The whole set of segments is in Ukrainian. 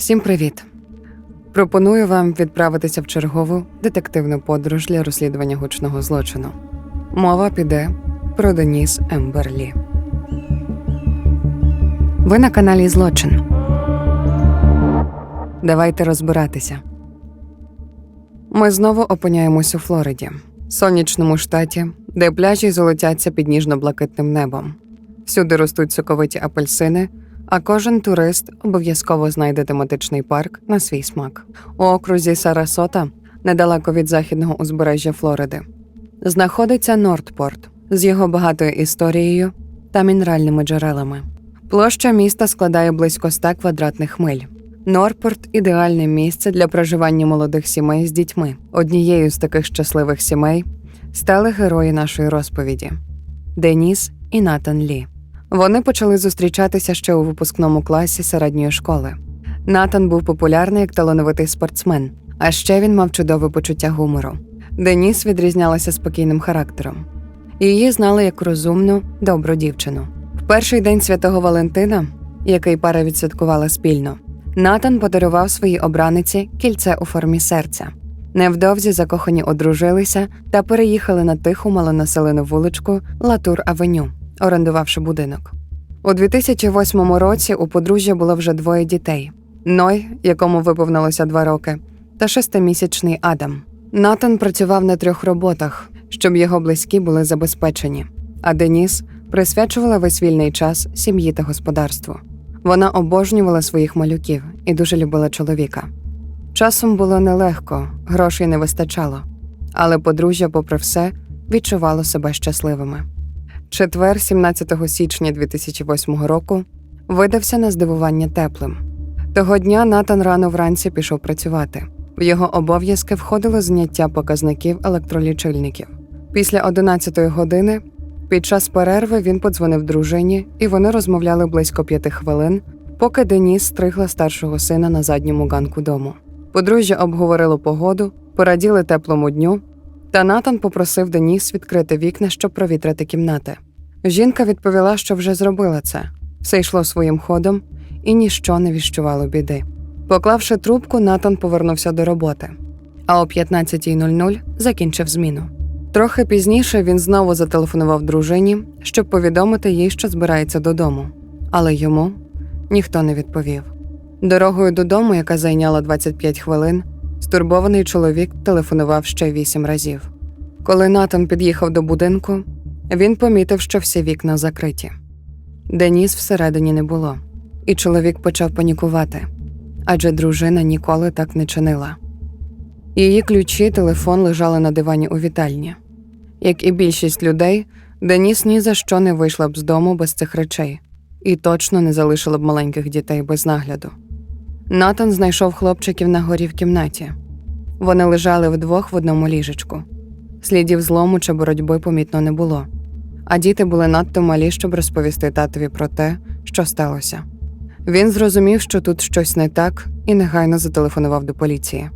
Всім привіт! Пропоную вам відправитися в чергову детективну подорож для розслідування гучного злочину. Мова піде про Деніс Емберлі. Ви на каналі Злочин. Давайте розбиратися. Ми знову опиняємось у Флориді, сонячному штаті, де пляжі золотяться під ніжно-блакитним небом. Всюди ростуть соковиті апельсини, а кожен турист обов'язково знайде тематичний парк на свій смак. У окрузі Сарасота, недалеко від західного узбережжя Флориди, знаходиться Нортпорт з його багатою історією та мінеральними джерелами. Площа міста складає близько 100 квадратних миль. Норпорт ідеальне місце для проживання молодих сімей з дітьми. Однією з таких щасливих сімей стали герої нашої розповіді Деніс і Натан Лі. Вони почали зустрічатися ще у випускному класі середньої школи. Натан був популярний як талановитий спортсмен, а ще він мав чудове почуття гумору. Деніс відрізнялася спокійним характером. Її знали як розумну, добру дівчину. В перший день святого Валентина, який пара відсвяткувала спільно, Натан подарував своїй обраниці кільце у формі серця. Невдовзі закохані одружилися та переїхали на тиху малонаселену вуличку Латур Авеню, орендувавши будинок. У 2008 році у подружжя було вже двоє дітей: Ной, якому виповнилося два роки, та шестимісячний Адам. Натан працював на трьох роботах, щоб його близькі були забезпечені, а Деніс присвячувала весь вільний час сім'ї та господарству. Вона обожнювала своїх малюків і дуже любила чоловіка. Часом було нелегко, грошей не вистачало, але подружжя, попри все, відчувало себе щасливими. Четвер, 17 січня 2008 року, видався на здивування теплим. Того дня Натан рано вранці пішов працювати. В його обов'язки входило зняття показників електролічильників. Після 11 години під час перерви він подзвонив дружині, і вони розмовляли близько п'яти хвилин, поки Деніс стригла старшого сина на задньому ганку дому. Подружжя обговорило погоду, пораділи теплому дню, та Натан попросив Деніс відкрити вікна, щоб провітрити кімнати. Жінка відповіла, що вже зробила це. Все йшло своїм ходом, і ніщо не віщувало біди. Поклавши трубку, Натан повернувся до роботи, а о 15.00 закінчив зміну. Трохи пізніше він знову зателефонував дружині, щоб повідомити їй, що збирається додому, але йому ніхто не відповів. Дорогою додому, яка зайняла 25 хвилин, стурбований чоловік телефонував ще вісім разів. Коли Натан під'їхав до будинку, він помітив, що всі вікна закриті. Деніс всередині не було, і чоловік почав панікувати, адже дружина ніколи так не чинила. Її ключі, телефон лежали на дивані у вітальні. Як і більшість людей, Деніс ні за що не вийшла б з дому без цих речей і точно не залишила б маленьких дітей без нагляду. Натан знайшов хлопчиків на горі в кімнаті. Вони лежали вдвох в одному ліжечку. Слідів злому чи боротьби помітно не було, а діти були надто малі, щоб розповісти татові про те, що сталося. Він зрозумів, що тут щось не так, і негайно зателефонував до поліції.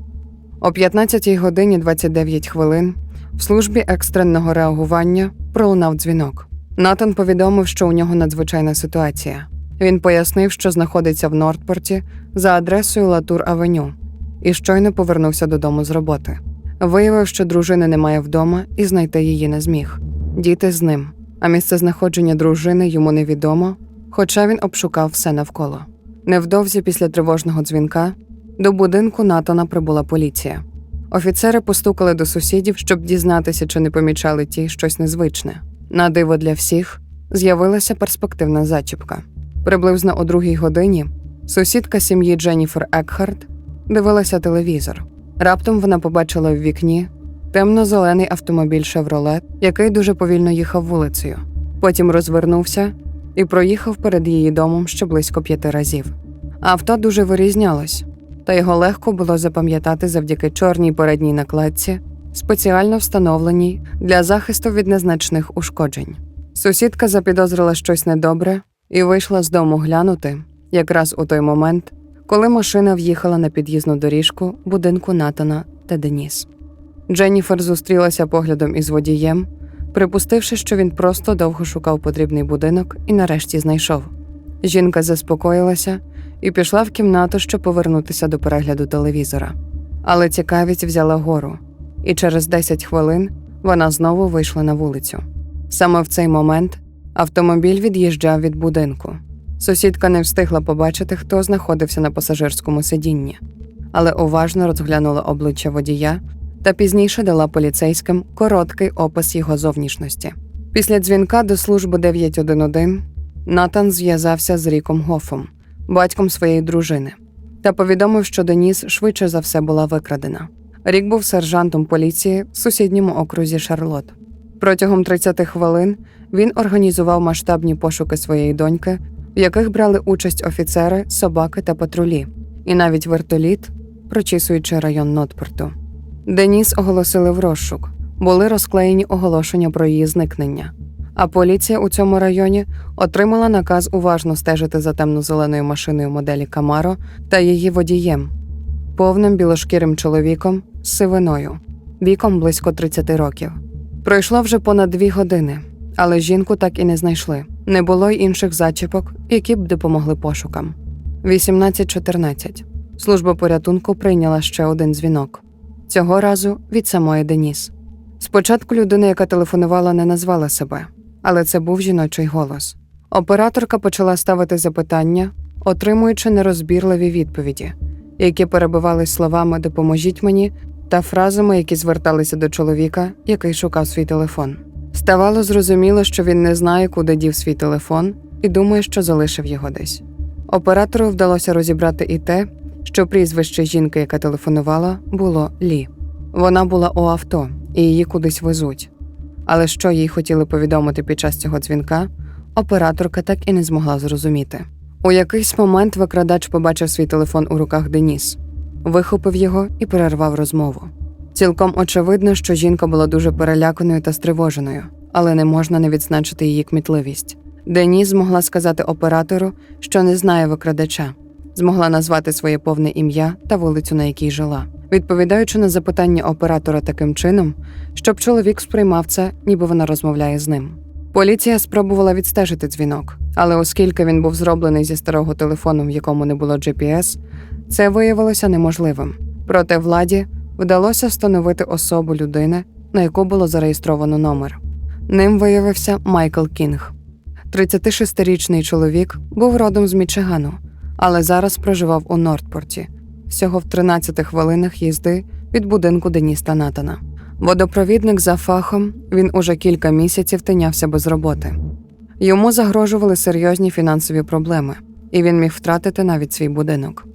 О 15 годині 29 хвилин в службі екстреного реагування пролунав дзвінок. Натан повідомив, що у нього надзвичайна ситуація. Він пояснив, що знаходиться в Нортпорті за адресою Латур Авеню, і щойно повернувся додому з роботи. Виявив, що дружини немає вдома і знайти її не зміг. Діти з ним, а місце знаходження дружини йому невідомо, хоча він обшукав все навколо. Невдовзі після тривожного дзвінка до будинку Натана прибула поліція. Офіцери постукали до сусідів, щоб дізнатися, чи не помічали ті щось незвичне. На диво для всіх з'явилася перспективна зачіпка. Приблизно о другій годині сусідка сім'ї Дженніфер Екхарт дивилася телевізор. Раптом вона побачила в вікні темно-зелений автомобіль Шевролет, який дуже повільно їхав вулицею. Потім розвернувся і проїхав перед її домом ще близько п'яти разів. Авто дуже вирізнялось, та його легко було запам'ятати завдяки чорній передній накладці, спеціально встановленій для захисту від незначних ушкоджень. Сусідка запідозрила щось недобре і вийшла з дому глянути якраз у той момент, коли машина в'їхала на під'їзну доріжку будинку Натана та Деніс. Дженніфер зустрілася поглядом із водієм, припустивши, що він просто довго шукав потрібний будинок і нарешті знайшов. Жінка заспокоїлася і пішла в кімнату, щоб повернутися до перегляду телевізора. Але цікавість взяла гору, і через 10 хвилин вона знову вийшла на вулицю. Саме в цей момент автомобіль від'їжджав від будинку. Сусідка не встигла побачити, хто знаходився на пасажирському сидінні, але уважно розглянула обличчя водія та пізніше дала поліцейським короткий опис його зовнішності. Після дзвінка до служби 911 Натан зв'язався з Ріком Гофом, батьком своєї дружини, та повідомив, що Деніс швидше за все була викрадена. Рік був сержантом поліції в сусідньому окрузі Шарлот. Протягом 30 хвилин він організував масштабні пошуки своєї доньки, в яких брали участь офіцери, собаки та патрулі, і навіть вертоліт, прочісуючи район Нотпорту. Деніс оголосили в розшук, були розклеєні оголошення про її зникнення. А поліція у цьому районі отримала наказ уважно стежити за темно-зеленою машиною моделі Камаро та її водієм, повним білошкірим чоловіком з сивиною, віком близько 30 років. Пройшло вже понад дві години, але жінку так і не знайшли. Не було й інших зачіпок, які б допомогли пошукам. 18.14. Служба порятунку прийняла ще один дзвінок. Цього разу від самої Деніс. Спочатку людина, яка телефонувала, не назвала себе, але це був жіночий голос. Операторка почала ставити запитання, отримуючи нерозбірливі відповіді, які перебивались словами Допоможіть мені та фразами, які зверталися до чоловіка, який шукав свій телефон. Ставало зрозуміло, що він не знає, куди дів свій телефон, і думає, що залишив його десь. Оператору вдалося розібрати і те, що прізвище жінки, яка телефонувала, було Лі. Вона була у авто і її кудись везуть. Але що їй хотіли повідомити під час цього дзвінка, операторка так і не змогла зрозуміти. У якийсь момент викрадач побачив свій телефон у руках Деніс, вихопив його і перервав розмову. Цілком очевидно, що жінка була дуже переляканою та стривоженою, але не можна не відзначити її кмітливість. Деніс змогла сказати оператору, що не знає викрадача, змогла назвати своє повне ім'я та вулицю, на якій жила, відповідаючи на запитання оператора таким чином, щоб чоловік сприймав це, ніби вона розмовляє з ним. Поліція спробувала відстежити дзвінок, але оскільки він був зроблений зі старого телефону, в якому не було GPS, це виявилося неможливим. Проте владі вдалося встановити особу людини, на яку було зареєстровано номер. Ним виявився Майкл Кінг. 36-річний чоловік був родом з Мічигану, але зараз проживав у Нортпорті, всього в 13 хвилинах їзди від будинку Деніста Натана. Водопровідник за фахом він уже кілька місяців тинявся без роботи. Йому загрожували серйозні фінансові проблеми, і він міг втратити навіть свій будинок.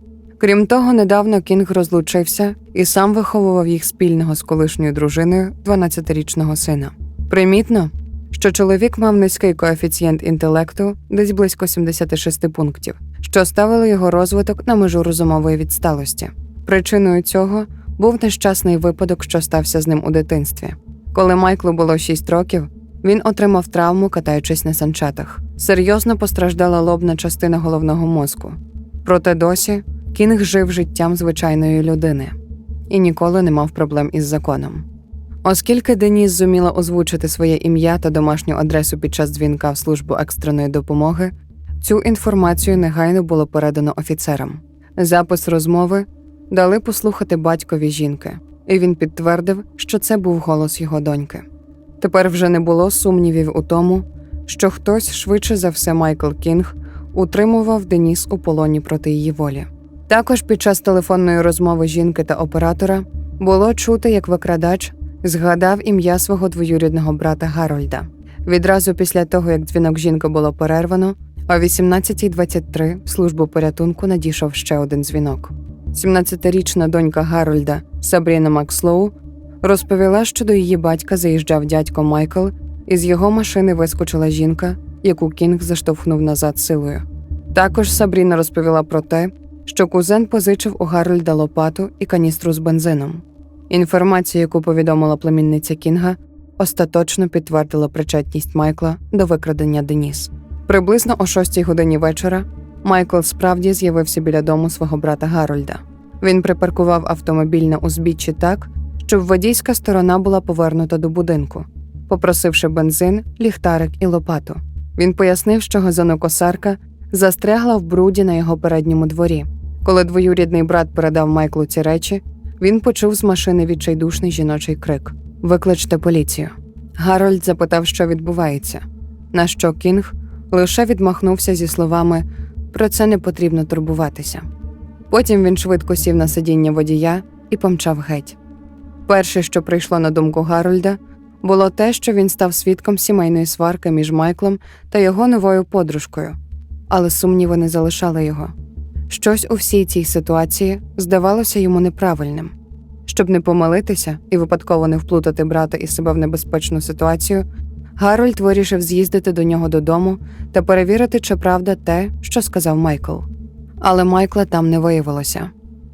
Крім того, недавно Кінг розлучився і сам виховував їх спільного з колишньою дружиною 12-річного сина. Примітно, що чоловік мав низький коефіцієнт інтелекту, десь близько 76 пунктів, що ставило його розвиток на межу розумової відсталості. Причиною цього був нещасний випадок, що стався з ним у дитинстві. Коли Майклу було 6 років, він отримав травму, катаючись на санчатах. Серйозно постраждала лобна частина головного мозку. Проте досі Кінг жив життям звичайної людини і ніколи не мав проблем із законом. Оскільки Деніс зуміла озвучити своє ім'я та домашню адресу під час дзвінка в службу екстреної допомоги, цю інформацію негайно було передано офіцерам. Запис розмови дали послухати батькові жінки, і він підтвердив, що це був голос його доньки. Тепер вже не було сумнівів у тому, що хтось швидше за все Майкл Кінг утримував Деніс у полоні проти її волі. Також під час телефонної розмови жінки та оператора було чути, як викрадач згадав ім'я свого двоюрідного брата Гарольда. Відразу після того, як дзвінок жінки було перервано, о 18.23 в службу порятунку надійшов ще один дзвінок. 17-річна донька Гарольда Сабріна Макслоу розповіла, що до її батька заїжджав дядько Майкл, і з його машини вискочила жінка, яку Кінг заштовхнув назад силою. Також Сабріна розповіла про те, що кузен позичив у Гарольда лопату і каністру з бензином. Інформація, яку повідомила племінниця Кінга, остаточно підтвердила причетність Майкла до викрадення Деніс. Приблизно о 6 годині вечора Майкл справді з'явився біля дому свого брата Гарольда. Він припаркував автомобіль на узбіччі так, щоб водійська сторона була повернута до будинку, попросивши бензин, ліхтарик і лопату. Він пояснив, що газонокосарка застрягла в бруді на його передньому дворі. Коли двоюрідний брат передав Майклу ці речі, він почув з машини відчайдушний жіночий крик: Викличте поліцію. Гарольд запитав, що відбувається. На що Кінг лише відмахнувся зі словами про це не потрібно турбуватися. Потім він швидко сів на сидіння водія і помчав геть. Перше, що прийшло на думку Гарольда, було те, що він став свідком сімейної сварки між Майклом та його новою подружкою, але сумніви не залишали його. Щось у всій цій ситуації здавалося йому неправильним. Щоб не помилитися і випадково не вплутати брата і себе в небезпечну ситуацію, Гарольд вирішив з'їздити до нього додому та перевірити, чи правда те, що сказав Майкл. Але Майкла там не виявилося,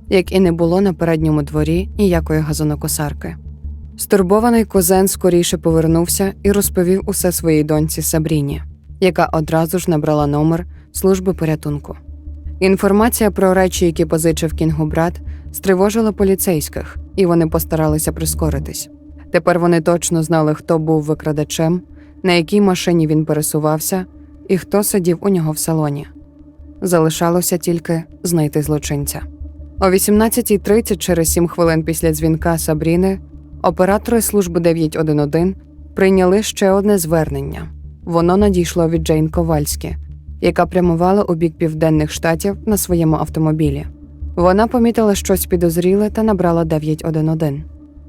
як і не було на передньому дворі ніякої газонокосарки. Стурбований кузен скоріше повернувся і розповів усе своїй доньці Сабріні, яка одразу ж набрала номер служби порятунку. Інформація про речі, які позичив Кінгу брат, стривожила поліцейських, і вони постаралися прискоритись. Тепер вони точно знали, хто був викрадачем, на якій машині він пересувався і хто сидів у нього в салоні. Залишалося тільки знайти злочинця. О 18.30, через 7 хвилин після дзвінка Сабріни, оператори служби 911 прийняли ще одне звернення. Воно надійшло від Джейн Ковальські, яка прямувала у бік південних штатів на своєму автомобілі. Вона помітила щось підозріле та набрала 911.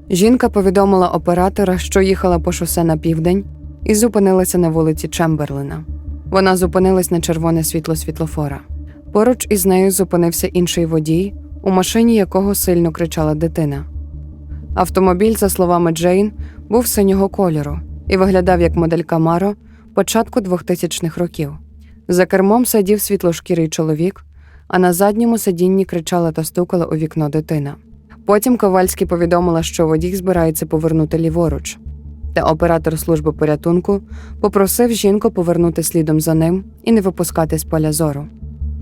Жінка повідомила оператора, що їхала по шосе на південь, і зупинилася на вулиці Чемберлена. Вона зупинилась на червоне світло світлофора. Поруч із нею зупинився інший водій, у машині якого сильно кричала дитина. Автомобіль, за словами Джейн, був синього кольору і виглядав як модель Камаро початку 2000-х років. За кермом сидів світлошкірий чоловік, а на задньому сидінні кричала та стукала у вікно дитина. Потім Ковальський повідомила, що водій збирається повернути ліворуч, та оператор служби порятунку попросив жінку повернути слідом за ним і не випускати з поля зору.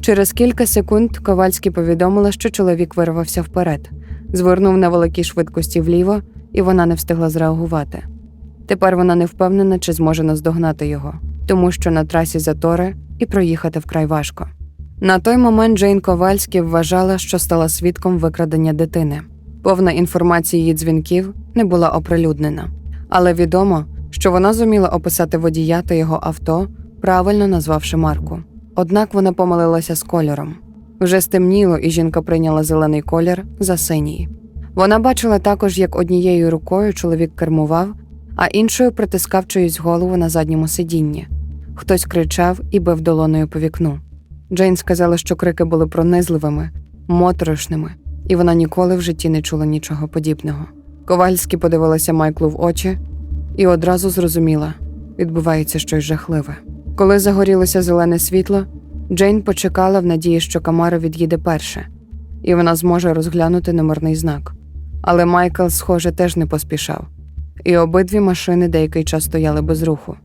Через кілька секунд Ковальський повідомила, що чоловік вирвався вперед, звернув на великій швидкості вліво, і вона не встигла зреагувати. Тепер вона не впевнена, чи зможе наздогнати його, тому що на трасі затори і проїхати вкрай важко. На той момент Джейн Ковальський вважала, що стала свідком викрадення дитини. Повна інформація її дзвінків не була оприлюднена, але відомо, що вона зуміла описати водія та його авто, правильно назвавши марку. Однак вона помилилася з кольором. Вже стемніло, і жінка прийняла зелений колір за синій. Вона бачила також, як однією рукою чоловік кермував, а іншою притискав чиюсь голову на задньому сидінні. Хтось кричав і бив долоною по вікну. Джейн сказала, що крики були пронизливими, моторошними, і вона ніколи в житті не чула нічого подібного. Ковальський подивилася Майклу в очі і одразу зрозуміла відбувається щось жахливе. Коли загорілося зелене світло, Джейн почекала в надії, що Камаро від'їде перше, і вона зможе розглянути номерний знак. Але Майкл, схоже, теж не поспішав, і обидві машини деякий час стояли без руху.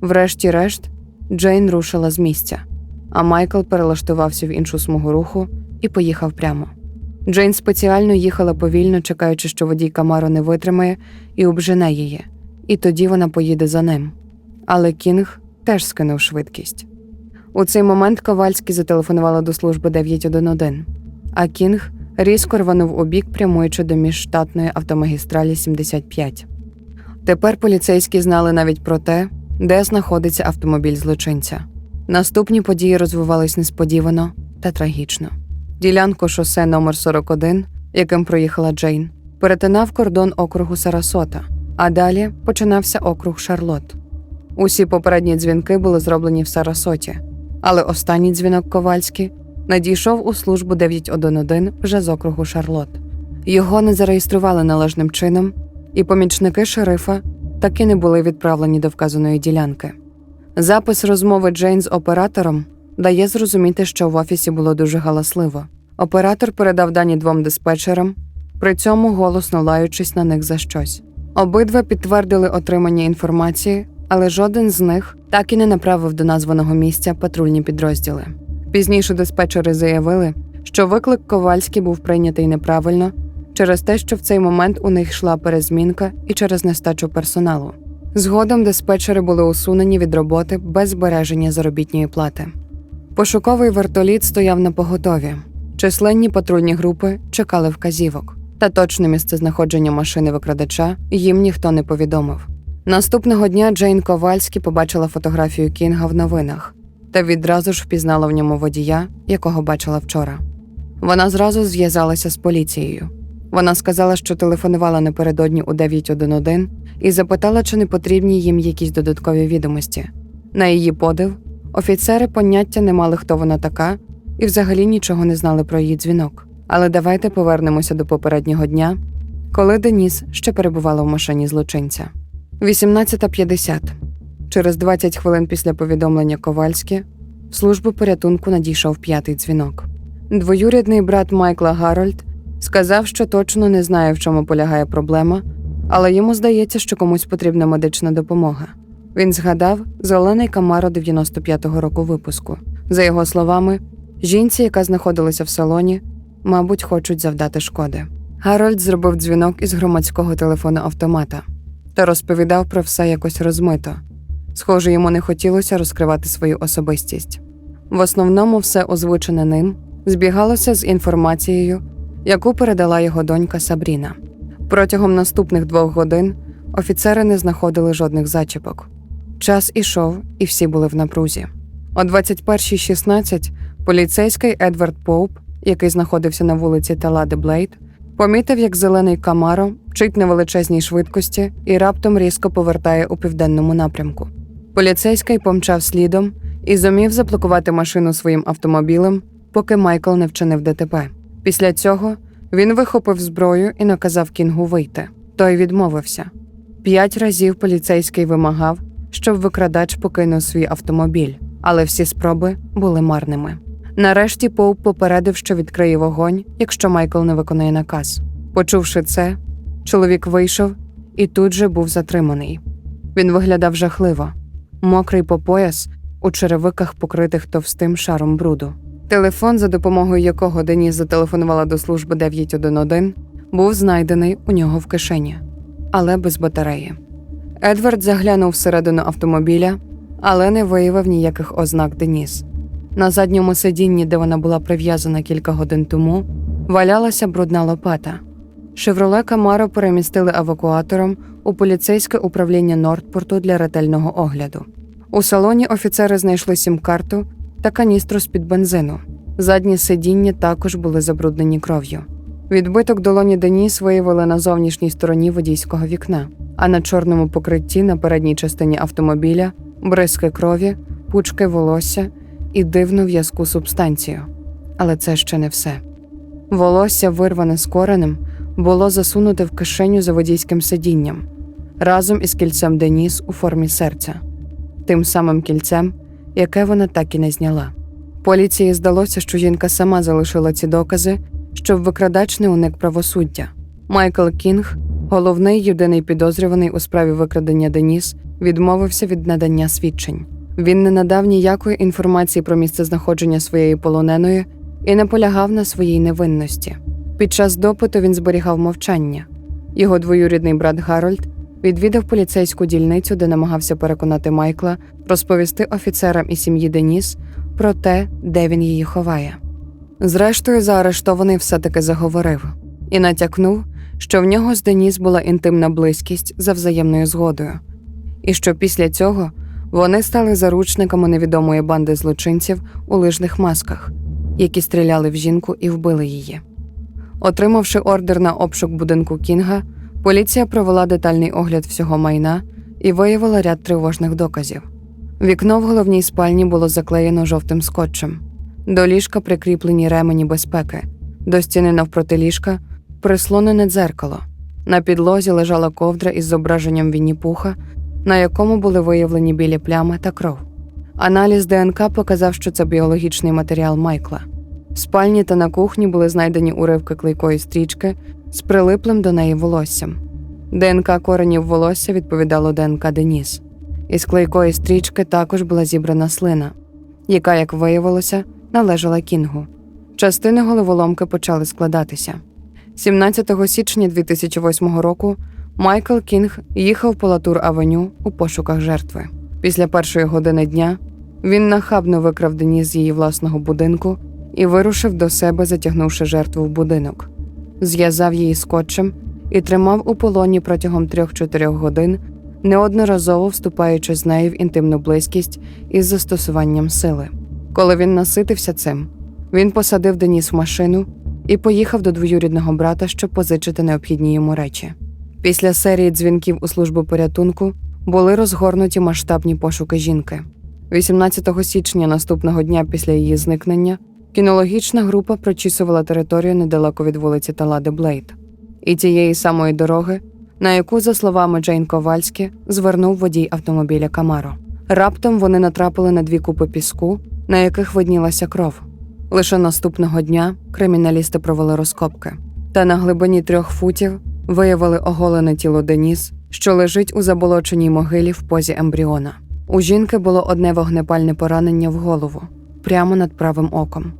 Врешті-решт, Джейн рушила з місця, а Майкл перелаштувався в іншу смугу руху і поїхав прямо. Джейн спеціально їхала повільно, чекаючи, що водій Камаро не витримає і обжене її, і тоді вона поїде за ним. Але Кінг теж скинув швидкість. У цей момент Ковальський зателефонувала до служби 911, а Кінг різко рванув у бік, прямуючи до міжштатної автомагістралі 75. Тепер поліцейські знали навіть про те, де знаходиться автомобіль злочинця. Наступні події розвивались несподівано та трагічно. Ділянку шосе номер 41, яким проїхала Джейн, перетинав кордон округу Сарасота, а далі починався округ Шарлот. Усі попередні дзвінки були зроблені в Сарасоті, але останній дзвінок Ковальський надійшов у службу 911 вже з округу Шарлот. Його не зареєстрували належним чином, і помічники шерифа таки не були відправлені до вказаної ділянки. Запис розмови Джейн з оператором дає зрозуміти, що в офісі було дуже галасливо. Оператор передав дані двом диспетчерам, при цьому голосно лаючись на них за щось. Обидва підтвердили отримання інформації, але жоден з них так і не направив до названого місця патрульні підрозділи. Пізніше диспетчери заявили, що виклик Ковальський був прийнятий неправильно через те, що в цей момент у них йшла перезмінка і через нестачу персоналу. Згодом диспетчери були усунені від роботи без збереження заробітної плати. Пошуковий вертоліт стояв на поготові. Численні патрульні групи чекали вказівок, та точне місцезнаходження машини викрадача їм ніхто не повідомив. Наступного дня Джейн Ковальські побачила фотографію Кінга в новинах та відразу ж впізнала в ньому водія, якого бачила вчора. Вона зразу зв'язалася з поліцією. Вона сказала, що телефонувала напередодні у 911 і запитала, чи не потрібні їм якісь додаткові відомості. На її подив, офіцери поняття не мали, хто вона така, і взагалі нічого не знали про її дзвінок. Але давайте повернемося до попереднього дня, коли Деніс ще перебувала в машині злочинця. 18.50. Через 20 хвилин після повідомлення Ковальські в службу порятунку надійшов п'ятий дзвінок. Двоюрідний брат Майкла Гарольд сказав, що точно не знає, в чому полягає проблема, але йому здається, що комусь потрібна медична допомога. Він згадав зелений Камаро 95-го року випуску. За його словами, жінці, яка знаходилася в салоні, мабуть, хочуть завдати шкоди. Гарольд зробив дзвінок із громадського телефону автомата та розповідав про все якось розмито. Схоже, йому не хотілося розкривати свою особистість. В основному все озвучене ним збігалося з інформацією, яку передала його донька Сабріна. Протягом наступних двох годин офіцери не знаходили жодних зачіпок. Час ішов, і всі були в напрузі. О 21.16 поліцейський Едвард Поуп, який знаходився на вулиці Таладе Блейд, помітив, як зелений Камаро мчить на величезній швидкості і раптом різко повертає у південному напрямку. Поліцейський помчав слідом і зумів заблокувати машину своїм автомобілем, поки Майкл не вчинив ДТП. Після цього він вихопив зброю і наказав Кінгу вийти. Той відмовився. П'ять разів поліцейський вимагав, щоб викрадач покинув свій автомобіль, але всі спроби були марними. Нарешті Поуп попередив, що відкриє вогонь, якщо Майкл не виконає наказ. Почувши це, чоловік вийшов і тут же був затриманий. Він виглядав жахливо, мокрий по пояс, у черевиках, покритих товстим шаром бруду. Телефон, за допомогою якого Деніс зателефонувала до служби 911, був знайдений у нього в кишені, але без батареї. Едвард заглянув всередину автомобіля, але не виявив ніяких ознак Деніс. На задньому сидінні, де вона була прив'язана кілька годин тому, валялася брудна лопата. Шевроле Камаро перемістили евакуатором у поліцейське управління Нордпорту для ретельного огляду. У салоні офіцери знайшли сім-карту та каністру з-під бензину. Задні сидіння також були забруднені кров'ю. Відбиток долоні Деніс виявили на зовнішній стороні водійського вікна, а на чорному покритті на передній частині автомобіля бризки крові, пучки волосся і дивну в'язку субстанцію. Але це ще не все. Волосся, вирване з коренем, було засунуте в кишеню за водійським сидінням разом із кільцем Деніс у формі серця, тим самим кільцем, яке вона так і не зняла. Поліції здалося, що жінка сама залишила ці докази, щоб викрадач не уник правосуддя. Майкл Кінг, головний єдиний підозрюваний у справі викрадення Деніс, відмовився від надання свідчень. Він не надав ніякої інформації про місце знаходження своєї полоненої і наполягав на своїй невинності. Під час допиту він зберігав мовчання. Його двоюрідний брат Гарольд відвідав поліцейську дільницю, де намагався переконати Майкла розповісти офіцерам і сім'ї Деніс про те, де він її ховає. Зрештою, заарештований все-таки заговорив і натякнув, що в нього з Деніс була інтимна близькість за взаємною згодою, і що після цього вони стали заручниками невідомої банди злочинців у лижних масках, які стріляли в жінку і вбили її. Отримавши ордер на обшук будинку Кінга, поліція провела детальний огляд всього майна і виявила ряд тривожних доказів. Вікно в головній спальні було заклеєно жовтим скотчем. До ліжка прикріплені ремені безпеки, до стіни навпроти ліжка прислонене дзеркало. На підлозі лежала ковдра із зображенням Вінні-Пуха, на якому були виявлені білі плями та кров. Аналіз ДНК показав, що це біологічний матеріал Майкла. В спальні та на кухні були знайдені уривки клейкої стрічки з прилиплим до неї волоссям. ДНК коренів волосся відповідало ДНК Деніс. Із клейкої стрічки також була зібрана слина, яка, як виявилося, належала Кінгу. Частини головоломки почали складатися. 17 січня 2008 року Майкл Кінг їхав по Латур Авеню у пошуках жертви. Після першої години дня Він нахабно викрав Деніс з її власного будинку і вирушив до себе, затягнувши жертву в будинок. Зв'язав її скотчем і тримав у полоні протягом 3-4 годин, неодноразово вступаючи з нею в інтимну близькість із застосуванням сили. Коли він наситився цим, він посадив Деніс в машину і поїхав до двоюрідного брата, щоб позичити необхідні йому речі. Після серії дзвінків у службу порятунку були розгорнуті масштабні пошуки жінки. 18 січня наступного дня після її зникнення кінологічна група прочісувала територію недалеко від вулиці Талади Блейд і тієї самої дороги, на яку, за словами Джейн Ковальські, звернув водій автомобіля Камаро. Раптом вони натрапили на дві купи піску, на яких виднілася кров. Лише наступного дня криміналісти провели розкопки, та на глибині трьох футів виявили оголене тіло Деніс, що лежить у заболоченій могилі в позі ембріона. У жінки було одне вогнепальне поранення в голову, прямо над правим оком.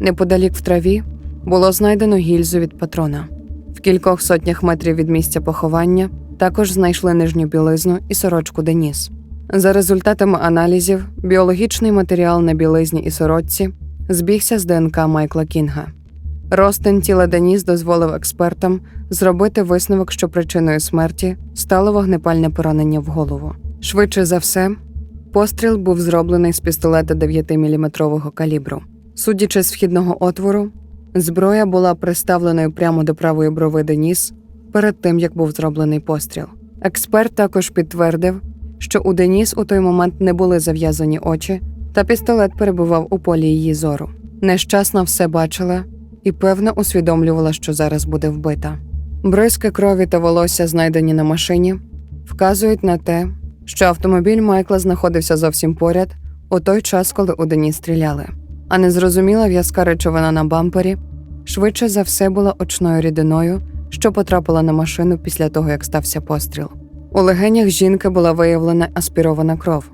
Неподалік в траві було знайдено гільзу від патрона. В кількох сотнях метрів від місця поховання також знайшли нижню білизну і сорочку Деніс. За результатами аналізів, біологічний матеріал на білизні і сорочці збігся з ДНК Майкла Кінга. Ростин тіла Деніс дозволив експертам зробити висновок, що причиною смерті стало вогнепальне поранення в голову. Швидше за все, постріл був зроблений з пістолета 9-мм калібру. Судячи з вхідного отвору, зброя була приставленою прямо до правої брови Деніс перед тим, як був зроблений постріл. Експерт також підтвердив, що у Деніс у той момент не були зав'язані очі, та пістолет перебував у полі її зору. Нещасна все бачила і певно усвідомлювала, що зараз буде вбита. Бризки крові та волосся, знайдені на машині, вказують на те, що автомобіль Майкла знаходився зовсім поряд у той час, коли у Деніс стріляли. А незрозуміла в'язка речовина на бампері швидше за все була очною рідиною, що потрапила на машину після того, як стався постріл. У легенях жінки була виявлена аспірована кров,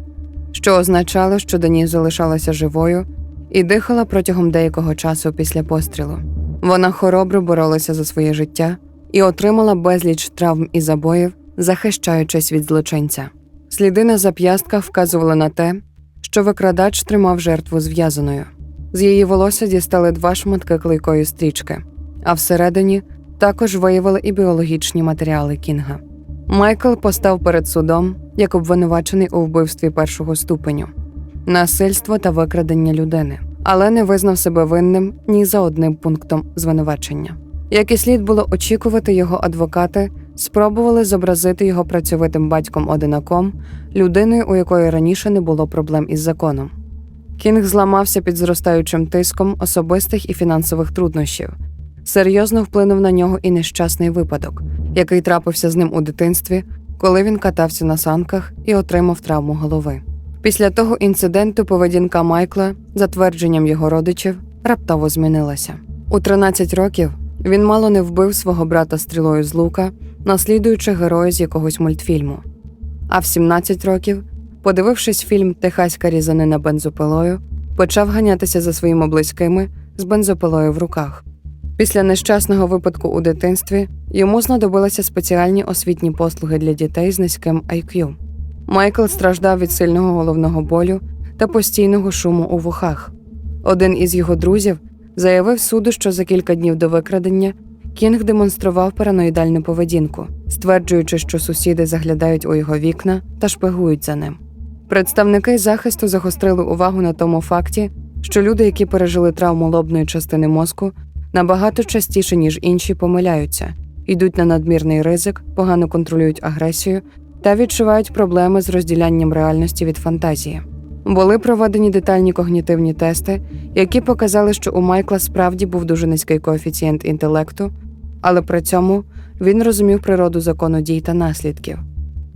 що означало, що Деніс залишалася живою і дихала протягом деякого часу після пострілу. Вона хоробро боролася за своє життя і отримала безліч травм і забоїв, захищаючись від злочинця. Сліди на зап'ястках вказували на те, що викрадач тримав жертву зв'язаною. З її волосся дістали два шматки клейкої стрічки, а всередині також виявили і біологічні матеріали Кінга. Майкл постав перед судом як обвинувачений у вбивстві першого ступеню, насильство та викрадення людини, але не визнав себе винним ні за одним пунктом звинувачення. Як і слід було очікувати, його адвокати спробували зобразити його працьовитим батьком одинаком, людиною, у якої раніше не було проблем із законом. Кінг зламався під зростаючим тиском особистих і фінансових труднощів. Серйозно вплинув на нього і нещасний випадок, який трапився з ним у дитинстві, коли він катався на санках і отримав травму голови. Після того інциденту поведінка Майкла, за твердженням його родичів, раптово змінилася. У 13 років він мало не вбив свого брата стрілою з лука, наслідуючи героя з якогось мультфільму. А в 17 років, подивившись фільм Техаська різанина бензопилою, почав ганятися за своїми близькими з бензопилою в руках. Після нещасного випадку у дитинстві йому знадобилися спеціальні освітні послуги для дітей з низьким IQ. Майкл страждав від сильного головного болю та постійного шуму у вухах. Один із його друзів заявив суду, що за кілька днів до викрадення Кінг демонстрував параноїдальну поведінку, стверджуючи, що сусіди заглядають у його вікна та шпигують за ним. Представники захисту загострили увагу на тому факті, що люди, які пережили травму лобної частини мозку, набагато частіше, ніж інші, помиляються, йдуть на надмірний ризик, погано контролюють агресію та відчувають проблеми з розділянням реальності від фантазії. Були проведені детальні когнітивні тести, які показали, що у Майкла справді був дуже низький коефіцієнт інтелекту, але при цьому він розумів природу закону дій та наслідків.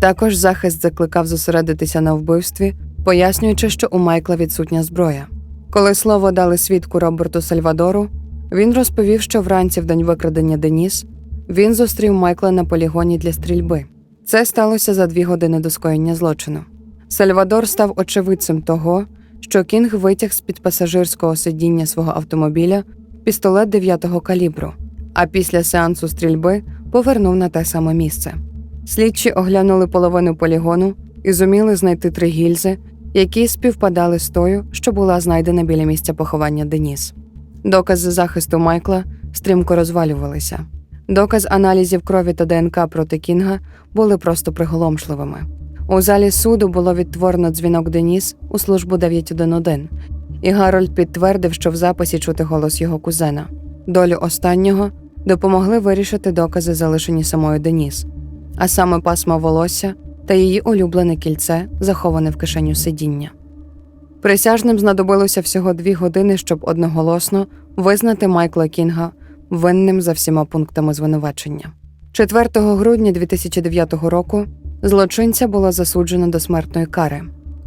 Також захист закликав зосередитися на вбивстві, пояснюючи, що у Майкла відсутня зброя. Коли слово дали свідку Роберту Сальвадору, він розповів, що вранці в день викрадення Деніс він зустрів Майкла на полігоні для стрільби. Це сталося за дві години до скоєння злочину. Сальвадор став очевидцем того, що Кінг витяг з під пасажирського сидіння свого автомобіля пістолет 9-го калібру, а після сеансу стрільби повернув на те саме місце. Слідчі оглянули половину полігону і зуміли знайти три гільзи, які співпадали з тою, що була знайдена біля місця поховання Деніс. Докази захисту Майкла стрімко розвалювалися. Доказ аналізів крові та ДНК проти Кінга були просто приголомшливими. У залі суду було відтворено дзвінок Деніс у службу 911, і Гарольд підтвердив, що в записі чути голос його кузена. Долю останнього допомогли вирішити докази, залишені самою Деніс, а саме пасма волосся та її улюблене кільце, заховане в кишеню сидіння. Присяжним знадобилося всього дві години, щоб одноголосно визнати Майкла Кінга винним за всіма пунктами звинувачення. 4 грудня 2009 року злочинця було засуджено до смертної кари.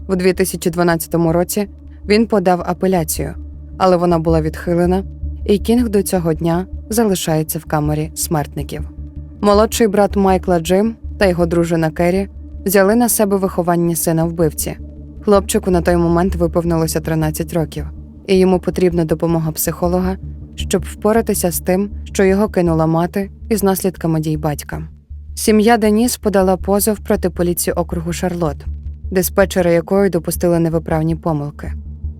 В 2012 році він подав апеляцію, але вона була відхилена, і Кінг до цього дня залишається в камері смертників. Молодший брат Майкла Джим та його дружина Керрі взяли на себе виховання сина вбивці. Хлопчику на той момент виповнилося 13 років, і йому потрібна допомога психолога, щоб впоратися з тим, що його кинула мати із наслідками дій батька. Сім'я Деніс подала позов проти поліції округу Шарлот, диспетчери якої допустили невиправні помилки.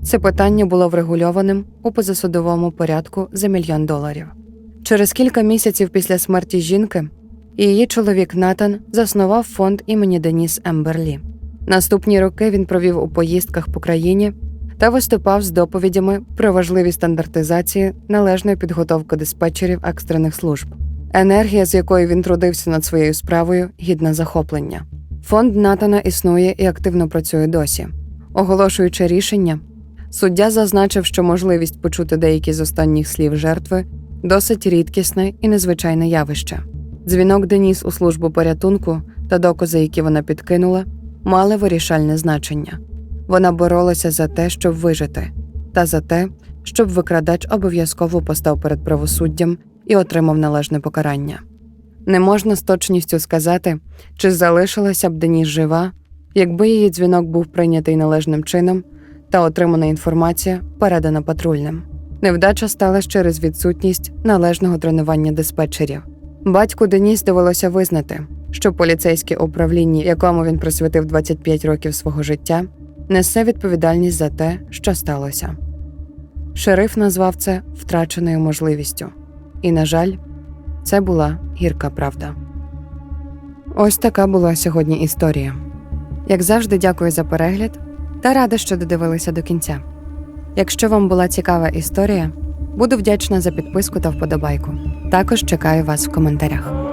Це питання було врегульованим у позасудовому порядку за мільйон доларів. Через кілька місяців після смерті жінки її чоловік Натан заснував фонд імені Деніс Емберлі. Наступні роки він провів у поїздках по країні та виступав з доповідями про важливість стандартизації належної підготовки диспетчерів екстрених служб. Енергія, з якою він трудився над своєю справою, гідна захоплення. Фонд Натана існує і активно працює досі. Оголошуючи рішення, суддя зазначив, що можливість почути деякі з останніх слів жертви досить рідкісне і незвичайне явище. Дзвінок Деніс у службу порятунку та докази, які вона підкинула, мали вирішальне значення. Вона боролася за те, щоб вижити, та за те, щоб викрадач обов'язково постав перед правосуддям і отримав належне покарання. Не можна з точністю сказати, чи залишилася б Деніс жива, якби її дзвінок був прийнятий належним чином та отримана інформація передана патрульним. Невдача сталася через відсутність належного тренування диспетчерів. Батьку Деніс довелося визнати, що поліцейське управління, якому він присвятив 25 років свого життя, несе відповідальність за те, що сталося. Шериф назвав це втраченою можливістю. І, на жаль, це була гірка правда. Ось така була сьогодні історія. Як завжди, дякую за перегляд та рада, що додивилися до кінця. Якщо вам була цікава історія, буду вдячна за підписку та вподобайку. Також чекаю вас в коментарях.